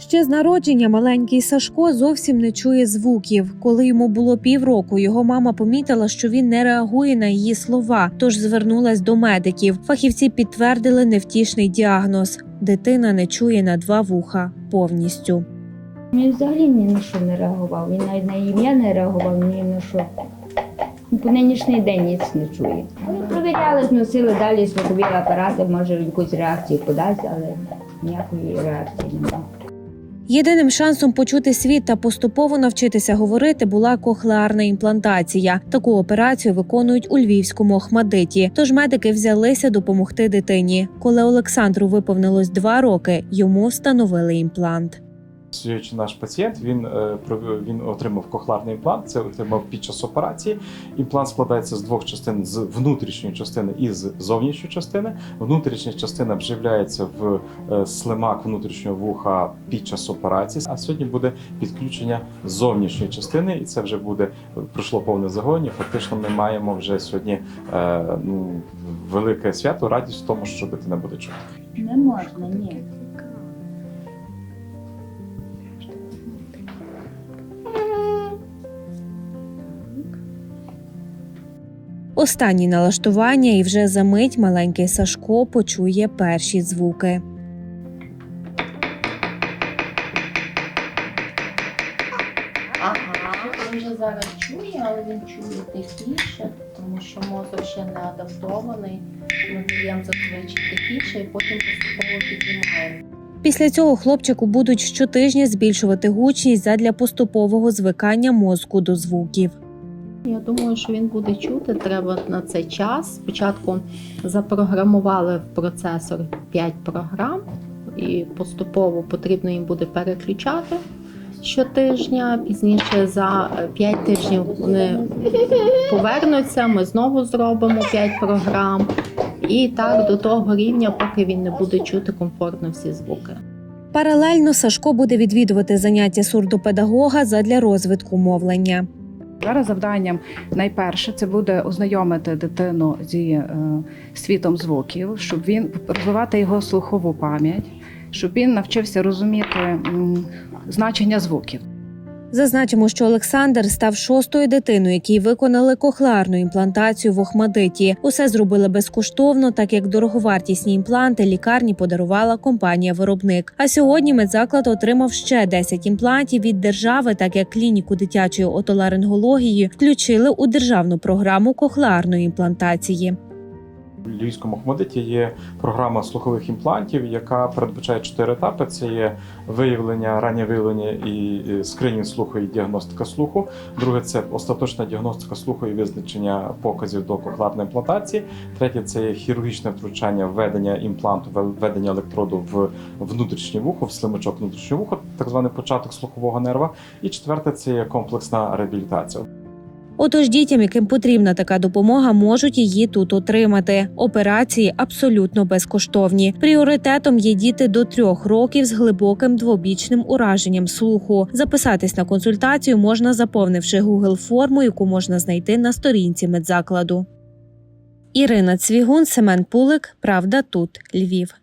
Ще з народження маленький Сашко зовсім не чує звуків. Коли йому було півроку, його мама помітила, що він не реагує на її слова, тож звернулась до медиків. Фахівці підтвердили невтішний діагноз: дитина не чує на два вуха повністю. Він взагалі ні на що не реагував. Він навіть на ім'я не реагував ні на що. По нинішній день ніч не чує. Ми провіряли, носили далі слухові апарати, може якусь реакцію подасть, але ніякої реакції немає. Єдиним шансом почути світ та поступово навчитися говорити була кохлеарна імплантація. Таку операцію виконують у львівському Охмадиті. Тож медики взялися допомогти дитині. Коли Олександру виповнилось два роки, йому встановили імплант. Наш пацієнт він, е, він отримав кохларний імплант. Це отримав під час операції. Імплант складається з двох частин: з внутрішньої частини і з зовнішньої частини. Внутрішня частина вживляється в е, слимак внутрішнього вуха під час операції. А сьогодні буде підключення зовнішньої частини, і це вже буде пройшло повне загоєння. Фактично, ми маємо вже сьогодні е, ну, велике свято, радість в тому, що дитина буде чути. Не можна, ні. Останні налаштування, і вже за мить маленький Сашко почує перші звуки. Він зараз чує, але він чує тихіше, тому що мозок ще не адаптований. Ми даємо зазвичай тихіше і потім поступово піднімаємо. Після цього хлопчику будуть щотижня збільшувати гучність задля поступового звикання мозку до звуків. Я думаю, що він буде чути. Треба на цей час. Спочатку запрограмували в процесор 5 програм, і поступово потрібно їм буде переключати щотижня. Пізніше за 5 тижнів вони повернуться. Ми знову зробимо 5 програм. І так до того рівня, поки він не буде чути комфортно всі звуки. Паралельно Сашко буде відвідувати заняття сурдопедагога задля розвитку мовлення. Зараз завданням найперше це буде ознайомити дитину зі е, світом звуків, щоб він розвивати його слухову пам'ять, щоб він навчився розуміти значення звуків. Зазначимо, що Олександр став шостою дитиною, якій виконали кохлеарну імплантацію в Охмадиті. Усе зробили безкоштовно, так як дороговартісні імпланти лікарні подарувала компанія-виробник. А сьогодні медзаклад отримав ще 10 імплантів від держави, так як клініку дитячої отоларингології включили у державну програму кохлеарної імплантації. Львівському Охмадиті є програма слухових імплантів, яка передбачає чотири етапи: це є виявлення, раннє виявлення і е, скринінг слуху і діагностика слуху. Друге це остаточна діагностика слуху і визначення показів до кохларної імплантації. Третє це є хірургічне втручання, введення імпланту, введення електроду в внутрішнє вухо, в слимачок внутрішнього вуха, так званий початок слухового нерва. І четверте це є комплексна реабілітація. Отож, дітям, яким потрібна така допомога, можуть її тут отримати. Операції абсолютно безкоштовні. Пріоритетом є діти до трьох років з глибоким двобічним ураженням слуху. Записатись на консультацію можна, заповнивши Google форму, яку можна знайти на сторінці медзакладу. Ірина Цвігун, Семен Пулик. Правда, тут Львів.